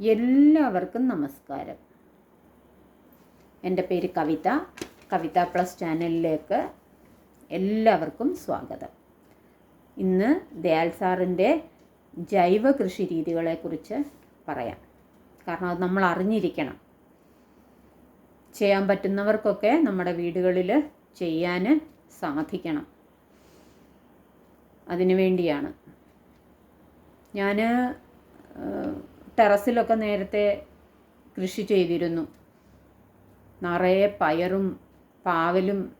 എല്ലാവർക്കും നമസ്കാരം. എന്റെ പേര് കവിത. കവിത പ്ലസ് ചാനലിലേക്ക് എല്ലാവർക്കും സ്വാഗതം. ഇന്ന് ദയാൽ സാറിന്റെ ജൈവ കൃഷി രീതികളെക്കുറിച്ച് പറയാം. കാരണം അത് നമ്മൾ അറിഞ്ഞിരിക്കണം. ചെയ്യാൻ പറ്റുന്നവർക്കൊക്കെ നമ്മുടെ വീടുകളിൽ ചെയ്യാൻ സാധിക്കണം. അതിനു വേണ്ടിയാണ്. ഞാൻ ടെറസിലൊക്കെ നേരത്തെ കൃഷി ചെയ്തിരുന്നു. നിറയെ പയറും പാവലും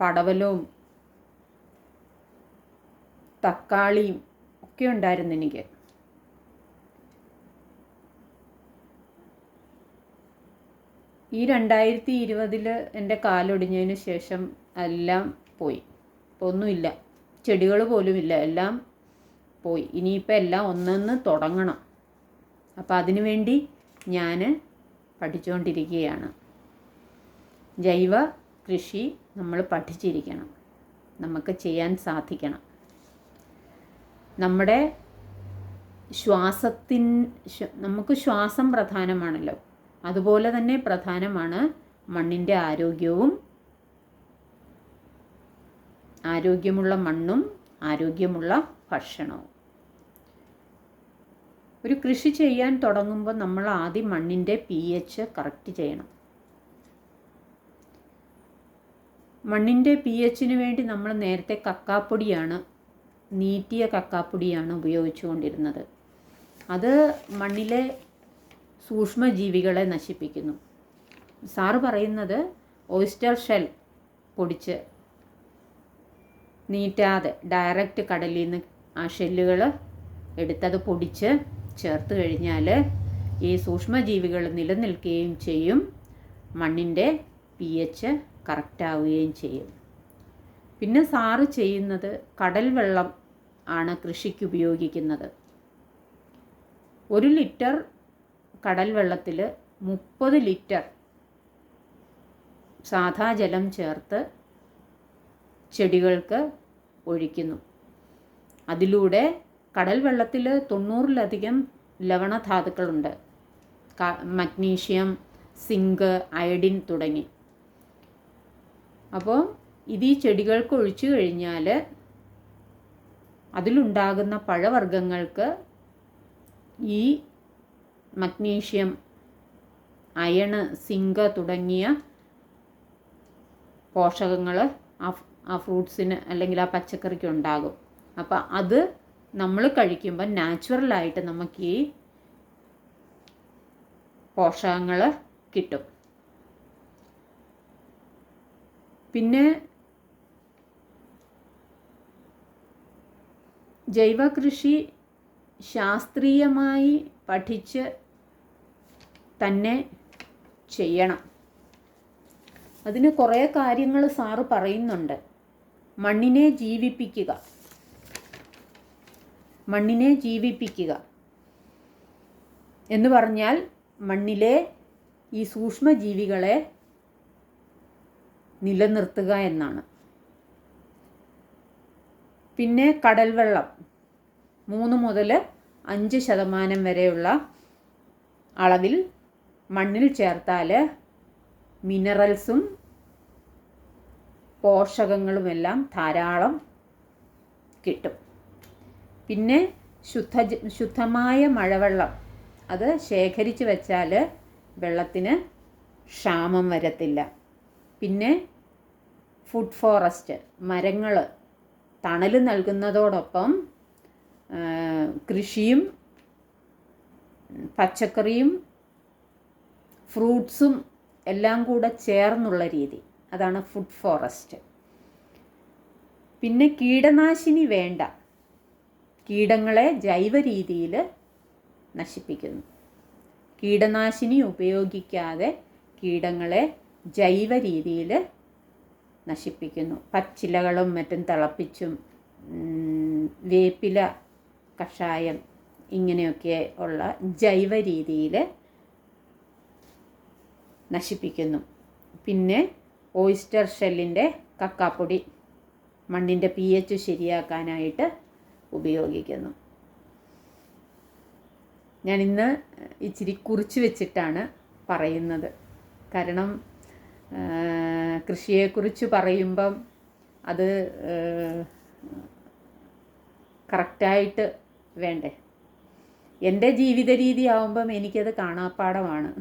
പടവലവും തക്കാളിയും ഒക്കെ ഉണ്ടായിരുന്നു എനിക്ക്. ഈ രണ്ടായിരത്തി ഇരുപതിൽ എന്റെ കാലൊടിഞ്ഞതിന് ശേഷം എല്ലാം പോയി. ഇപ്പോൾ ഒന്നുമില്ല. ചെടികൾ പോലുമില്ല. എല്ലാം പോയി. ഇനിയിപ്പോൾ എല്ലാം ഒന്നൊന്ന് തുടങ്ങണം. അപ്പോൾ അതിനുവേണ്ടി ഞാൻ പഠിച്ചുകൊണ്ടിരിക്കുകയാണ് ജൈവ കൃഷി നമ്മൾ പഠിച്ചിരിക്കണം. നമുക്ക് ചെയ്യാൻ സാധിക്കണം. നമ്മുടെ ശ്വാസത്തിൻ നമുക്ക് ശ്വാസം പ്രധാനമാണല്ലോ. അതുപോലെ തന്നെ പ്രധാനമാണ് മണ്ണിന്റെ ആരോഗ്യവും. ആരോഗ്യമുള്ള മണ്ണും ആരോഗ്യമുള്ള ഭക്ഷണവും. ഒരു കൃഷി ചെയ്യാൻ തുടങ്ങുമ്പോൾ നമ്മൾ ആദ്യം മണ്ണിന്റെ പി എച്ച് കറക്റ്റ് ചെയ്യണം. മണ്ണിന്റെ പി എച്ചിന് വേണ്ടി നമ്മൾ നേരത്തെ കക്കാപ്പൊടിയാണ് നീറ്റിയ കക്കാപ്പൊടിയാണ് ഉപയോഗിച്ചുകൊണ്ടിരുന്നത് അത് മണ്ണിലെ സൂക്ഷ്മജീവികളെ നശിപ്പിക്കുന്നു. സാറ് പറയുന്നത് ഓയിസ്റ്റർ ഷെൽ പൊടിച്ച് നീറ്റാതെ ഡയറക്റ്റ് കടലിൽ നിന്ന് ആ ഷെല്ലുകൾ എടുത്തത് പൊടിച്ച് ചേർത്ത് കഴിഞ്ഞാൽ ഈ സൂക്ഷ്മജീവികൾ നിലനിൽക്കുകയും ചെയ്യും. മണ്ണിന്റെ പി എച്ച് കറക്റ്റാവുകയും ചെയ്യും. പിന്നെ സാറ് ചെയ്യുന്നത് കടൽ വെള്ളം ആണ് കൃഷിക്ക് ഉപയോഗിക്കുന്നത്. ഒരു ലിറ്റർ കടൽ വെള്ളത്തിൽ മുപ്പത് ലിറ്റർ സാധാ ജലം ചേർത്ത് ചെടികൾക്ക് ഒഴിക്കുന്നു. അതിലൂടെ കടൽ വെള്ളത്തിൽ തൊണ്ണൂറിലധികം ലവണധാതുക്കളുണ്ട് മഗ്നീഷ്യം സിങ്ക് അയഡിൻ തുടങ്ങി. അപ്പോൾ ഇത് ഈ ചെടികൾക്ക് ഒഴിച്ചു കഴിഞ്ഞാൽ അതിലുണ്ടാകുന്ന പഴവർഗങ്ങൾക്ക് ഈ മഗ്നീഷ്യം അയണ് സിങ്ക് തുടങ്ങിയ പോഷകങ്ങൾ ആ ഫ്രൂട്ട്സിന് അല്ലെങ്കിൽ ആ പച്ചക്കറിക്ക് ഉണ്ടാകും. അപ്പം അത് നമ്മൾ കഴിക്കുമ്പോൾ നാച്ചുറലായിട്ട് നമുക്ക് ഈ പോഷകങ്ങൾ കിട്ടും. പിന്നെ ജൈവ കൃഷി ശാസ്ത്രീയമായി പഠിച്ച് തന്നെ ചെയ്യണം. അതിന് കുറേ കാര്യങ്ങൾ സാറ് പറയുന്നുണ്ട്. മണ്ണിനെ ജീവിപ്പിക്കുക. മണ്ണിനെ ജീവിപ്പിക്കുക. എന്ന് പറഞ്ഞാൽ മണ്ണിലെ ഈ സൂക്ഷ്മജീവികളെ നിലനിർത്തുക എന്നാണ്. പിന്നെ കടൽ വെള്ളം മൂന്ന് മുതൽ അഞ്ച് ശതമാനം വരെയുള്ള അളവിൽ മണ്ണിൽ ചേർത്താൽ മിനറൽസും പോഷകങ്ങളുമെല്ലാം ധാരാളം കിട്ടും. പിന്നെ ശുദ്ധ ശുദ്ധമായ മഴവെള്ളം. അത് ശേഖരിച്ച് വെച്ചാൽ വെള്ളത്തിന് ക്ഷാമം വരത്തില്ല. പിന്നെ ഫുഡ് ഫോറസ്റ്റ് മരങ്ങൾ തണൽ നൽകുന്നതോടൊപ്പം കൃഷിയും പച്ചക്കറിയും ഫ്രൂട്ട്സും എല്ലാം കൂടെ ചേർന്നുള്ള രീതി. അതാണ് ഫുഡ് ഫോറസ്റ്റ് പിന്നെ കീടനാശിനി വേണ്ട. കീടങ്ങളെ ജൈവ രീതിയിൽ നശിപ്പിക്കുന്നു. കീടനാശിനി ഉപയോഗിക്കാതെ കീടങ്ങളെ ജൈവ രീതിയിൽ നശിപ്പിക്കുന്നു. പച്ചിലകളും മറ്റും തിളപ്പിച്ചും വേപ്പില കഷായം ഇങ്ങനെയൊക്കെ ഉള്ള ജൈവ രീതിയിൽ നശിപ്പിക്കുന്നു. പിന്നെ ഓയിസ്റ്റർ ഷെല്ലിന്റെ കക്കാപ്പൊടി മണ്ണിന്റെ പി എച്ച് ശരിയാക്കാനായിട്ട് ഉപയോഗിക്കുന്നു. ഞാൻ ഇന്ന് ഇച്ചിരി കുറിച്ച് വെച്ചിട്ടാണ് പറയുന്നത്. കാരണം കൃഷിയെക്കുറിച്ച് പറയുമ്പം അത് കറക്റ്റായിട്ട് വേണ്ടേ? എന്റെ ജീവിത രീതി ആവുമ്പം എനിക്കത് കാണാപ്പാടമാണ്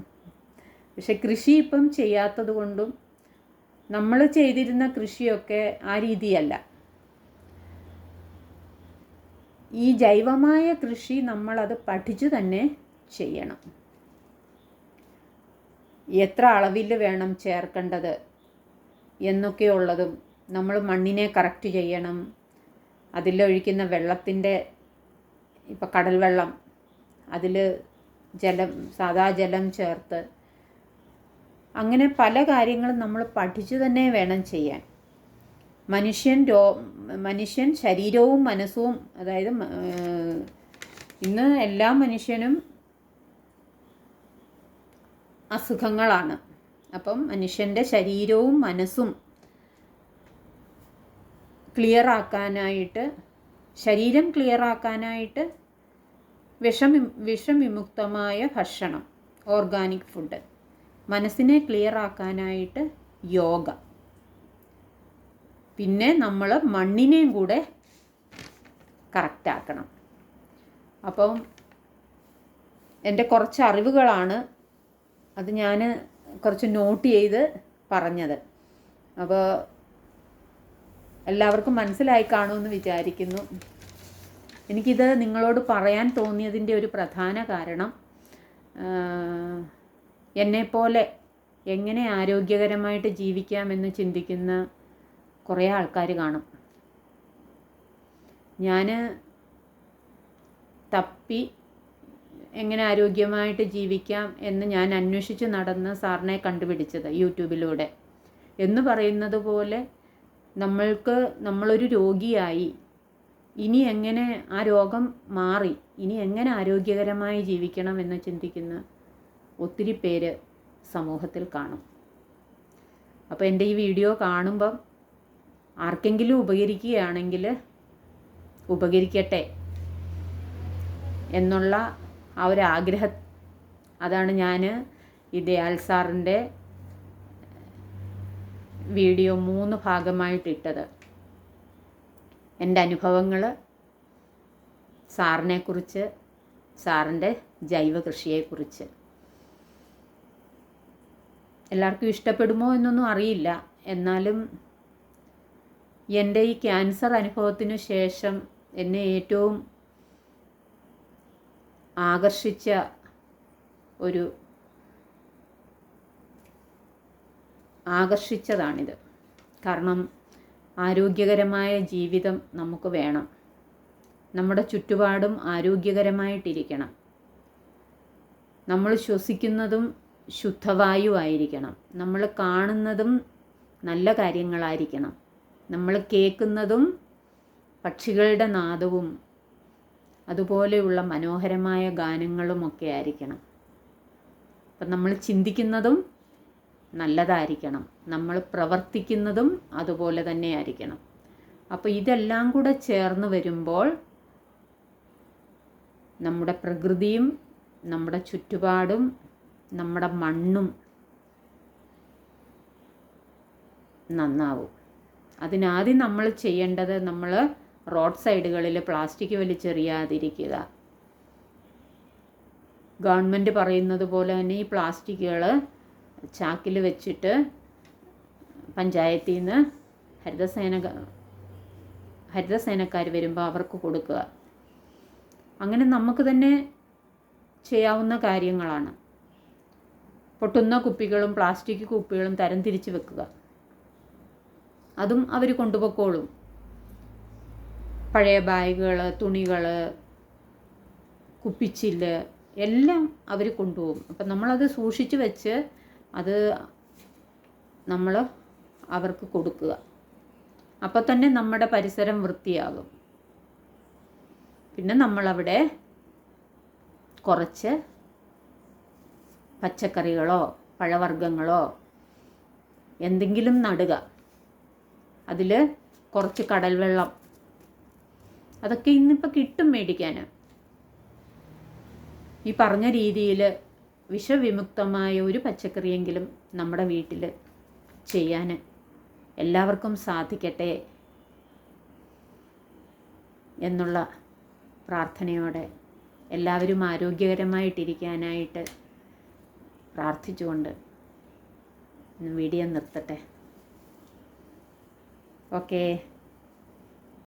പക്ഷെ കൃഷി ഇപ്പം ചെയ്യാത്തത് കൊണ്ടും നമ്മൾ ചെയ്തിരുന്ന കൃഷിയൊക്കെ ആ രീതിയല്ല. ഈ ജൈവമായ കൃഷി നമ്മളത് പഠിച്ചു തന്നെ ചെയ്യണം. എത്ര അളവിൽ വേണം ചേർക്കേണ്ടത് എന്നൊക്കെയുള്ളതും നമ്മൾ മണ്ണിനെ കറക്റ്റ് ചെയ്യണം. അതിലൊഴിക്കുന്ന വെള്ളത്തിന്റെ ഇപ്പം കടൽ വെള്ളം അതിൽ ജലം സാധാ ജലം ചേർത്ത് അങ്ങനെ പല കാര്യങ്ങളും നമ്മൾ പഠിച്ചു തന്നെ വേണം ചെയ്യാൻ. മനുഷ്യൻ രോ മനുഷ്യൻ ശരീരവും മനസ്സും അതായത് ഇന്ന് എല്ലാ മനുഷ്യനും അസുഖങ്ങളാണ്. അപ്പം മനുഷ്യന്റെ ശരീരവും മനസ്സും ക്ലിയർ ആക്കാനായിട്ട് ശരീരം ക്ലിയർ ആക്കാനായിട്ട് വിഷം വിഷവിമുക്തമായ ഭക്ഷണം ഓർഗാനിക് ഫുഡ്. മനസ്സിനെ ക്ലിയർ ആക്കാനായിട്ട് യോഗ. പിന്നെ നമ്മൾ മണ്ണിനെയും കൂടെ കറക്റ്റാക്കണം അപ്പം എന്റെ കുറച്ച് അറിവുകളാണ് അത് ഞാൻ കുറച്ച് നോട്ട് ചെയ്ത് പറഞ്ഞത്. അപ്പോൾ എല്ലാവർക്കും മനസ്സിലായി കാണുമെന്ന് വിചാരിക്കുന്നു. എനിക്കിത് നിങ്ങളോട് പറയാൻ തോന്നിയതിന്റെ ഒരു പ്രധാന കാരണം എന്നെപ്പോലെ എങ്ങനെ ആരോഗ്യകരമായിട്ട് ജീവിക്കാമെന്ന് ചിന്തിക്കുന്ന കുറേ ആൾക്കാർ കാണും. ഞാൻ തപ്പി എങ്ങനെ ആരോഗ്യമായിട്ട് ജീവിക്കാം എന്ന് ഞാൻ അന്വേഷിച്ച് നടന്ന് സാറിനെ കണ്ടുപിടിച്ചത് യൂട്യൂബിലൂടെ. എന്ന് പറയുന്നത് പോലെ നമ്മൾക്ക് നമ്മളൊരു രോഗിയായി. ഇനി എങ്ങനെ ആ രോഗം മാറി ഇനി എങ്ങനെ ആരോഗ്യകരമായി ജീവിക്കണം എന്ന് ചിന്തിക്കുന്ന ഒത്തിരി പേര് സമൂഹത്തിൽ കാണും. അപ്പോൾ എന്റെ ഈ വീഡിയോ കാണുമ്പം ആർക്കെങ്കിലും ഉപകരിക്കുകയാണെങ്കിൽ ഉപകരിക്കട്ടെ എന്നുള്ള ആ ഒരു ആഗ്രഹം. അതാണ് ഞാൻ ഈ ദയാൽ സാറിന്റെ വീഡിയോ മൂന്ന് ഭാഗമായിട്ടിട്ടത് എന്റെ അനുഭവങ്ങൾ സാറിനെക്കുറിച്ച് സാറിന്റെ ജൈവ കൃഷിയെക്കുറിച്ച്. എല്ലാവർക്കും ഇഷ്ടപ്പെടുമോ എന്നൊന്നും അറിയില്ല. എന്നാലും എന്റെ ഈ ക്യാൻസർ അനുഭവത്തിനു ശേഷം എന്നെ ഏറ്റവും ആകർഷിച്ച ഒരു ആകർഷിച്ചതാണിത്. കാരണം ആരോഗ്യകരമായ ജീവിതം നമുക്ക് വേണം. നമ്മുടെ ചുറ്റുപാടും ആരോഗ്യകരമായിട്ടിരിക്കണം. നമ്മൾ ശ്വസിക്കുന്നതും ശുദ്ധവായു ആയിരിക്കണം. നമ്മൾ കാണുന്നതും നല്ല കാര്യങ്ങളായിരിക്കണം. നമ്മൾ കേൾക്കുന്നതും പക്ഷികളുടെ നാദവും അതുപോലെയുള്ള മനോഹരമായ ഗാനങ്ങളുമൊക്കെ ആയിരിക്കണം. അപ്പം നമ്മൾ ചിന്തിക്കുന്നതും നല്ലതായിരിക്കണം. നമ്മൾ പ്രവർത്തിക്കുന്നതും അതുപോലെ തന്നെ ആയിരിക്കണം. അപ്പോൾ ഇതെല്ലാം കൂടെ ചേർന്ന് വരുമ്പോൾ നമ്മുടെ പ്രകൃതിയും നമ്മുടെ ചുറ്റുപാടും നമ്മുടെ മണ്ണും നന്നാവും. അതിനാദ്യം നമ്മൾ ചെയ്യേണ്ടത് നമ്മൾ റോഡ് സൈഡുകളിൽ പ്ലാസ്റ്റിക് വലിച്ചെറിയാതിരിക്കുക. ഗവൺമെന്റ് പറയുന്നത് പോലെ തന്നെ ഈ പ്ലാസ്റ്റിക്കുകൾ ചാക്കിൽ വെച്ചിട്ട് പഞ്ചായത്തിൽ നിന്ന് ഹരിതസേന ഹരിതസേനക്കാർ വരുമ്പോൾ അവർക്ക് കൊടുക്കുക. അങ്ങനെ നമുക്ക് തന്നെ ചെയ്യാവുന്ന കാര്യങ്ങളാണ്. പൊട്ടുന്ന കുപ്പികളും പ്ലാസ്റ്റിക് കുപ്പികളും തരം തിരിച്ച് വെക്കുക. അതും അവർ കൊണ്ടുപോയിക്കോളും. പഴയ ബാഗുകൾ തുണികൾ കുപ്പിച്ചില്ല് എല്ലാം അവർ കൊണ്ടുപോകും. അപ്പം നമ്മളത് സൂക്ഷിച്ച് വെച്ച് അത് നമ്മൾ അവർക്ക് കൊടുക്കുക. അപ്പോൾ തന്നെ നമ്മുടെ പരിസരം വൃത്തിയാകും. പിന്നെ നമ്മളവിടെ കുറച്ച് പച്ചക്കറികളോ പഴവർഗങ്ങളോ എന്തെങ്കിലും നടുക. അതിൽ കുറച്ച് കടൽ വെള്ളം അതൊക്കെ ഇന്നിപ്പോൾ കിട്ടും മേടിക്കാൻ ഈ പറഞ്ഞ രീതിയിൽ വിഷവിമുക്തമായ ഒരു പച്ചക്കറിയെങ്കിലും നമ്മുടെ വീട്ടിൽ ചെയ്യാൻ എല്ലാവർക്കും സാധിക്കട്ടെ എന്നുള്ള പ്രാർത്ഥനയോടെ എല്ലാവരും ആരോഗ്യകരമായിട്ടിരിക്കാനായിട്ട് പ്രാർത്ഥിച്ചുകൊണ്ട് വീഡിയോ നിർത്തട്ടെ. Oke.